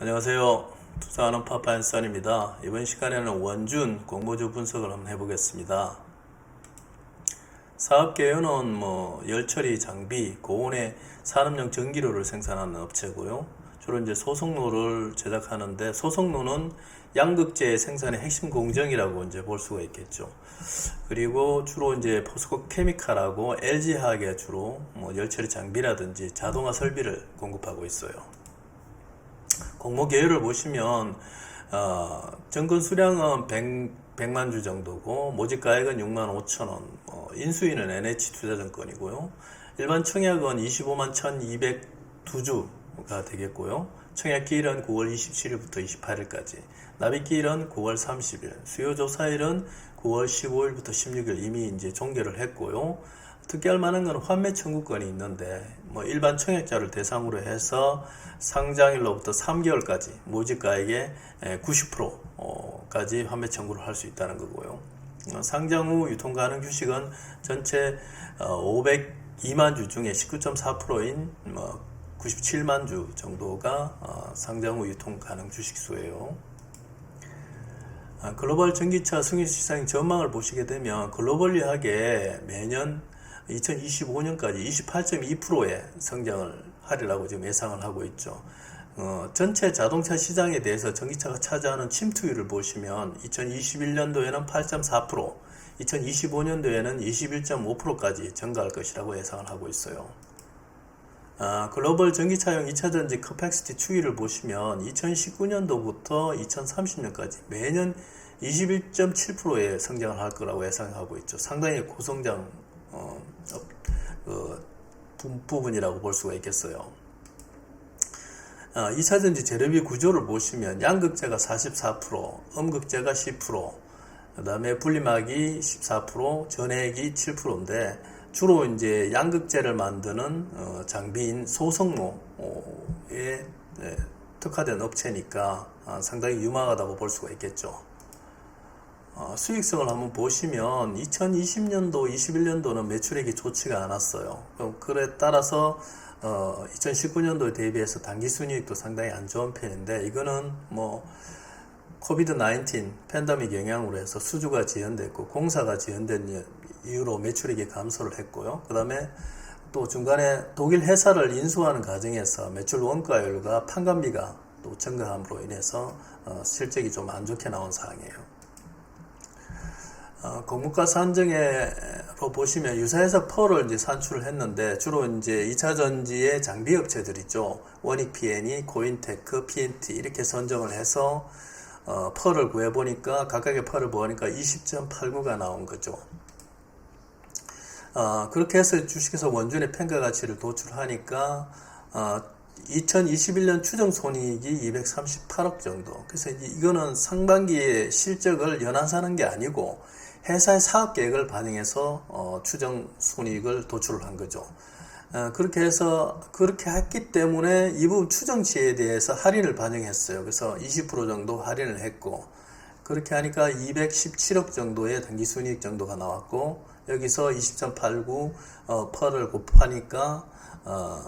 안녕하세요. 투자하는 파파앤선입니다. 이번 시간에는 원준 공모주 분석을 한번 해보겠습니다. 사업 개요는 뭐 열처리 장비, 고온의 산업용 전기료를 생산하는 업체고요. 주로 이제 소속로를 제작하는데 소속로는 양극재 생산의 핵심 공정이라고 이제 볼 수가 있겠죠. 그리고 주로 이제 포스코 케미칼하고 LG화학에 주로 뭐 열처리 장비라든지 자동화 설비를 공급하고 있어요. 공모 계열을 보시면 어, 정근 수량은 100, 100 만 주 정도고 모집 가액은 6만 5천 원, 어, 인수인은 NH 투자증권이고요. 일반 청약은 25만 1,202주가 되겠고요. 청약 기일은 9월 27일부터 28일까지, 납입 기일은 9월 30일, 수요 조사일은 9월 15일부터 16일 이미 이제 종결을 했고요. 특이할 만한 건 환매 청구권이 있는데 뭐 일반 청약자를 대상으로 해서 상장일로부터 3개월까지 모집가액의 90%까지 환매 청구를 할 수 있다는 거고요. 어, 상장 후 유통 가능 주식은 전체 502만 주 중에 19.4%인 뭐 97만 주 정도가 어, 상장 후 유통 가능 주식 수예요. 아, 글로벌 전기차 승인 시장 전망을 보시게 되면 글로벌리하게 매년 2025년까지 28.2%의 성장을 하리라고 지금 예상을 하고 있죠. 어, 전체 자동차 시장에 대해서 전기차가 차지하는 침투율을 보시면 2021년도에는 8.4%, 2025년도에는 21.5%까지 증가할 것이라고 예상을 하고 있어요. 아, 글로벌 전기차용 2차전지 커팩시티 추이를 보시면 2019년도부터 2030년까지 매년 21.7%의 성장을 할 거라고 예상하고 있죠. 상당히 고성장 어, 그 부, 부분이라고 볼 수가 있겠어요. 아, 2차전지 재료비 구조를 보시면 양극재가 44%, 음극재가 10%, 그 다음에 분리막이 14%, 전해액이 7%인데 주로 이제 양극재를 만드는 어, 장비인 소성로에 네, 특화된 업체니까 아, 상당히 유망하다고 볼 수가 있겠죠. 어, 수익성을 한번 보시면 2020년도, 21년도는 매출액이 좋지가 않았어요. 그래 따라서 어, 2019년도에 대비해서 단기 순이익도 상당히 안 좋은 편인데 이거는 뭐 코비드 19 팬데믹 영향으로 해서 수주가 지연됐고 공사가 지연된 이유로 매출액이 감소를 했고요. 그 다음에 또 중간에 독일 회사를 인수하는 과정에서 매출 원가율과 판관비가 또 증가함으로 인해서 어, 실적이 좀 안 좋게 나온 상황이에요. 어, 공무가 산정에로 보시면 유사해서 펄을 이제 산출을 했는데 주로 이제 2차 전지의 장비 업체들 있죠. 원익 PN이, 고인테크, PNT 이렇게 선정을 해서 어, 펄을 구해 보니까 각각의 펄을 보니까 20.89가 나온 거죠. 어, 그렇게 해서 주식에서 원준의 평가 가치를 도출하니까 어, 2021년 추정 손익이 238억 정도. 그래서 이거는 상반기의 실적을 연한사는 게 아니고 회사의 사업 계획을 반영해서 어, 추정 손익을 도출을 한 거죠. 어, 그렇게 해서 그렇게 했기 때문에 이 부분 추정치에 대해서 할인을 반영했어요. 그래서 20% 정도 할인을 했고 그렇게 하니까 217억 정도의 단기 순이익 정도가 나왔고 여기서 20.89 어, 펄을 곱하니까 어,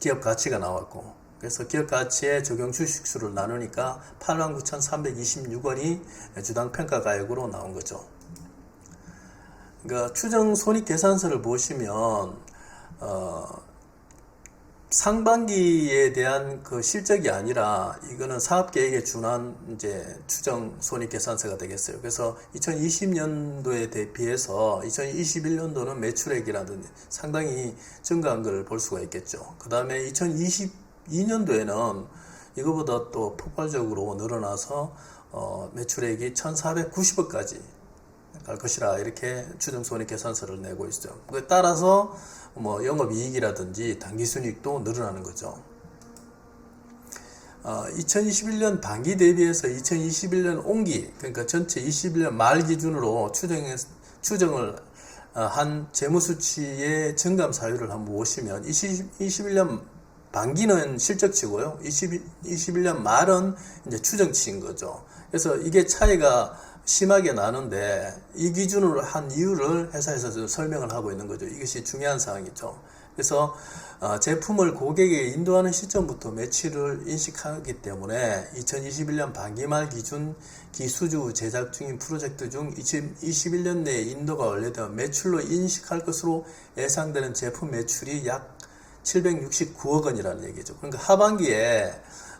기업 가치가 나왔고 그래서 기업 가치의 적용 주식수를 나누니까 89,326원이 주당 평가 가액으로 나온 거죠. 그러니까 추정 손익 계산서를 보시면 어, 상반기에 대한 그 실적이 아니라 이거는 사업 계획에 준한 이제 추정 손익 계산서가 되겠어요. 그래서 2020년도에 대비해서 2021년도는 매출액이라든지 상당히 증가한 걸볼 수가 있겠죠. 그 다음에 2022년도에는 이거보다 또 폭발적으로 늘어나서 어, 매출액이 1,490억까지 갈 것이라 이렇게 추정 손익 계산서를 내고 있어요. 그에 따라서 뭐 영업 이익이라든지 단기 순이익도 늘어나는 거죠. 어, 2021년 반기 대비해서 2021년 온기 그러니까 전체 21년 말 기준으로 추정해, 추정을 어, 한 재무수치의 증감 사유를 한번 보시면 20, 21년 반기는 실적치고요. 20, 21년 말은 이제 추정치인 거죠. 그래서 이게 차이가 심하게 나는데 이 기준으로 한 이유를 회사에서 설명을 하고 있는 거죠. 이것이 중요한 사항이죠. 그래서 어, 제품을 고객에게 인도하는 시점부터 매출을 인식하기 때문에 2021년 반기말 기준 기수주 제작 중인 프로젝트 중 2021년 내에 인도가 완료되면 매출로 인식할 것으로 예상되는 제품 매출이 약 769억 원이라는 얘기죠. 그러니까 하반기에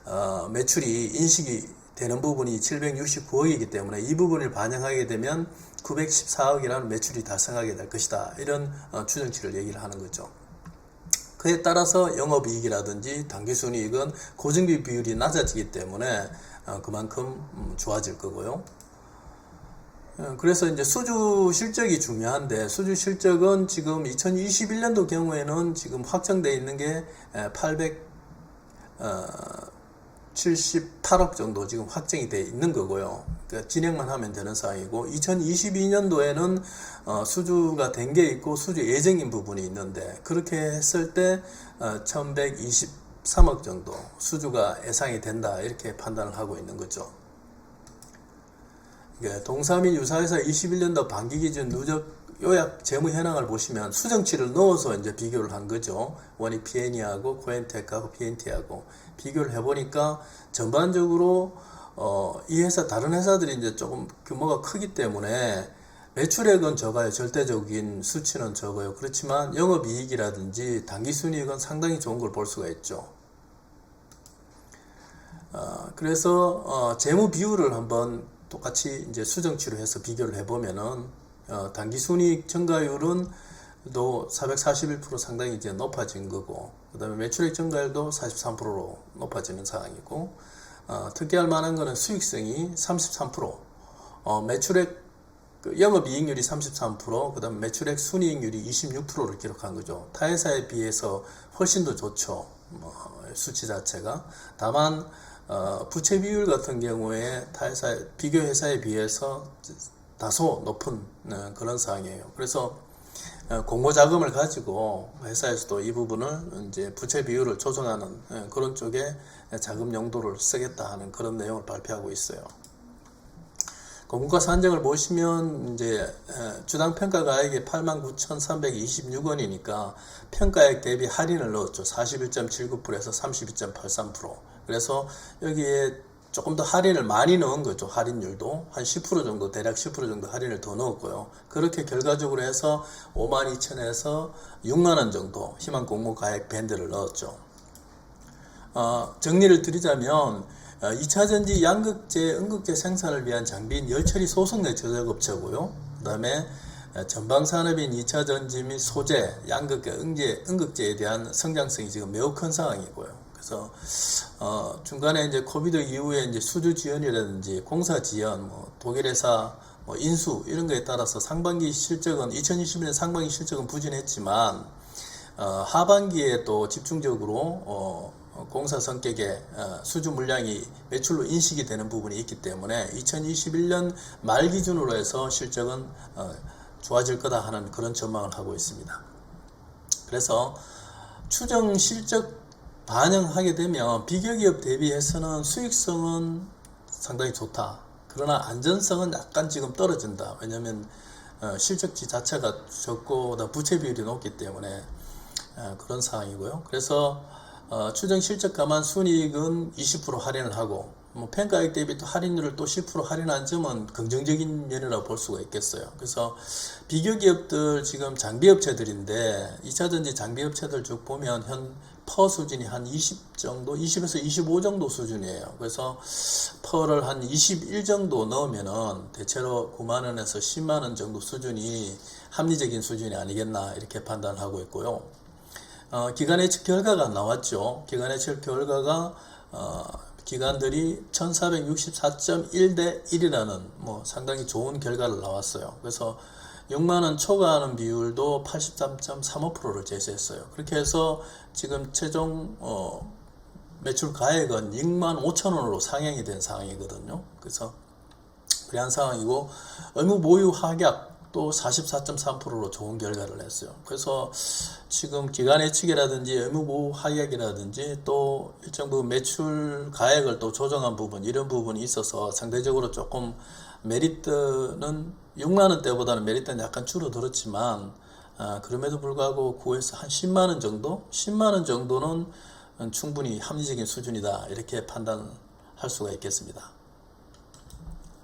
어, 매출이 인식이 되는 부분이 769억이기 때문에 이 부분을 반영하게 되면 914억이라는 매출이 달성하게 될 것이다. 이런 어, 추정치를 얘기를 하는 거죠. 그에 따라서 영업이익이라든지 당기순이익은 고정비 비율이 낮아지기 때문에 어, 그만큼 음, 좋아질 거고요. 어, 그래서 이제 수주 실적이 중요한데 수주 실적은 지금 2021년도 경우에는 지금 확정되어 있는 게 800, 어, 78억 정도 지금 확정이 돼 있는 거고요. 그러니까 진행만 하면 되는 상황이고 2022년도에는 어, 수주가 된 게 있고 수주 예정인 부분이 있는데 그렇게 했을 때 어, 1123억 정도 수주가 예상이 된다 이렇게 판단을 하고 있는 거죠. 이게 동사민 유사에서 21년도 반기 기준 누적 요약 재무 현황을 보시면 수정치를 넣어서 이제 비교를 한 거죠. 원이 PN이하고 코엔텍하고 PNT하고 비교를 해보니까 전반적으로 어, 이 회사 다른 회사들이 이제 조금 규모가 크기 때문에 매출액은 적어요. 절대적인 수치는 적어요. 그렇지만 영업이익이라든지 당기순이익은 상당히 좋은 걸 볼 수가 있죠. 어, 그래서 어, 재무 비율을 한번 똑같이 이제 수정치로 해서 비교를 해보면은 어, 단기 순이익 증가율은 또441% 상당히 이제 높아진 거고 그 다음에 매출액 증가율도 43%로 높아지는 상황이고 어, 특이할 만한 거는 수익성이 33% 어, 매출액 그 영업이익률이 33%, 그 다음 매출액 순이익률이 26%를 기록한 거죠. 타 회사에 비해서 훨씬 더 좋죠. 뭐, 수치 자체가. 다만 어, 부채 비율 같은 경우에 타 회사 비교 회사에 비해서 다소 높은 어, 그런 상황이에요. 그래서 어, 공모 자금을 가지고 회사에서도 이 부분을 이제 부채 비율을 조정하는 어, 그런 쪽에 자금 용도를 쓰겠다 하는 그런 내용을 발표하고 있어요. 공과 산정을 보시면 이제 주당 평가 가액이 89,326원이니까 평가액 대비 할인을 넣었죠. 41.79%에서 32.83%. 그래서 여기에 조금 더 할인을 많이 넣은 거죠. 할인율도 한 10% 정도 대략 10% 정도 할인을 더 넣었고요. 그렇게 결과적으로 해서 52,000에서 6만 원 정도 희망 공모 가액 밴드를 넣었죠. 어, 정리를 드리자면 2차 전지 양극재, 음극재 생산을 위한 장비인 열처리 소속 내 제작업체고요. 그 다음에 전방 산업인 2차 전지 및 소재, 양극재, 응제, 음극재에 대한 성장성이 지금 매우 큰 상황이고요. 그래서 어, 중간에 이제 코비드 이후에 이제 수주 지연이라든지 공사 지연, 뭐 독일 회사 뭐 인수 이런 거에 따라서 상반기 실적은 2021년 상반기 실적은 부진했지만 어, 하반기에 또 집중적으로 어, 공사 성격의 어, 수주 물량이 매출로 인식이 되는 부분이 있기 때문에 2021년 말 기준으로 해서 실적은 어, 좋아질 거다 하는 그런 전망을 하고 있습니다. 그래서 추정 실적 반영하게 되면 비교기업 대비해서는 수익성은 상당히 좋다. 그러나 안전성은 약간 지금 떨어진다. 왜냐하면 어, 실적지 자체가 적고 부채 비율이 높기 때문에 그런 상황이고요. 그래서 어, 추정 실적 감안 순이익은 20% 할인을 하고 뭐 평가액 대비 또 할인율을 또 10% 할인한 점은 긍정적인 면이라고 볼 수가 있겠어요. 그래서 비교 기업들 지금 장비 업체들인데 2차 전지 장비 업체들 쭉 보면 현 퍼 수준이 한 20 정도, 20에서 25 정도 수준이에요. 그래서 퍼를 한 21 정도 넣으면은 대체로 9만 원에서 10만 원 정도 수준이 합리적인 수준이 아니겠나 이렇게 판단하고 있고요. 어, 예측 결과가 나왔죠. 예측 결과가 어, 기관들이 1464.1대 1이라는 뭐 상당히 좋은 결과를 나왔어요. 그래서 6만원 초과하는 비율도 83.35%를 제시했어요. 그렇게 해서 지금 최종 어, 매출 가액은 6만 5천원으로 상향이 된 상황이거든요. 그래서 그러한 상황이고 의무 보유 하격 또 44.3%로 좋은 결과를 냈어요. 그래서 지금 기관 예측이라든지 의무 보호 하약이라든지 또 일정 부분 매출 가액을 또 조정한 부분 이런 부분이 있어서 상대적으로 조금 메리트는 6만 원 대보다는 메리트는 약간 줄어들었지만 아, 그럼에도 불구하고 9에서 한 10만 원 정도, 10만 원 정도는 충분히 합리적인 수준이다 이렇게 판단할 수가 있겠습니다.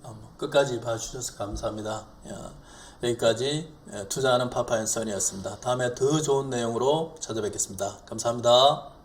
어, 뭐 끝까지 봐주셔서 감사합니다. 야, 여기까지 예, 투자하는 파파앤 선이었습니다. 다음에 더 좋은 내용으로 찾아뵙겠습니다. 감사합니다.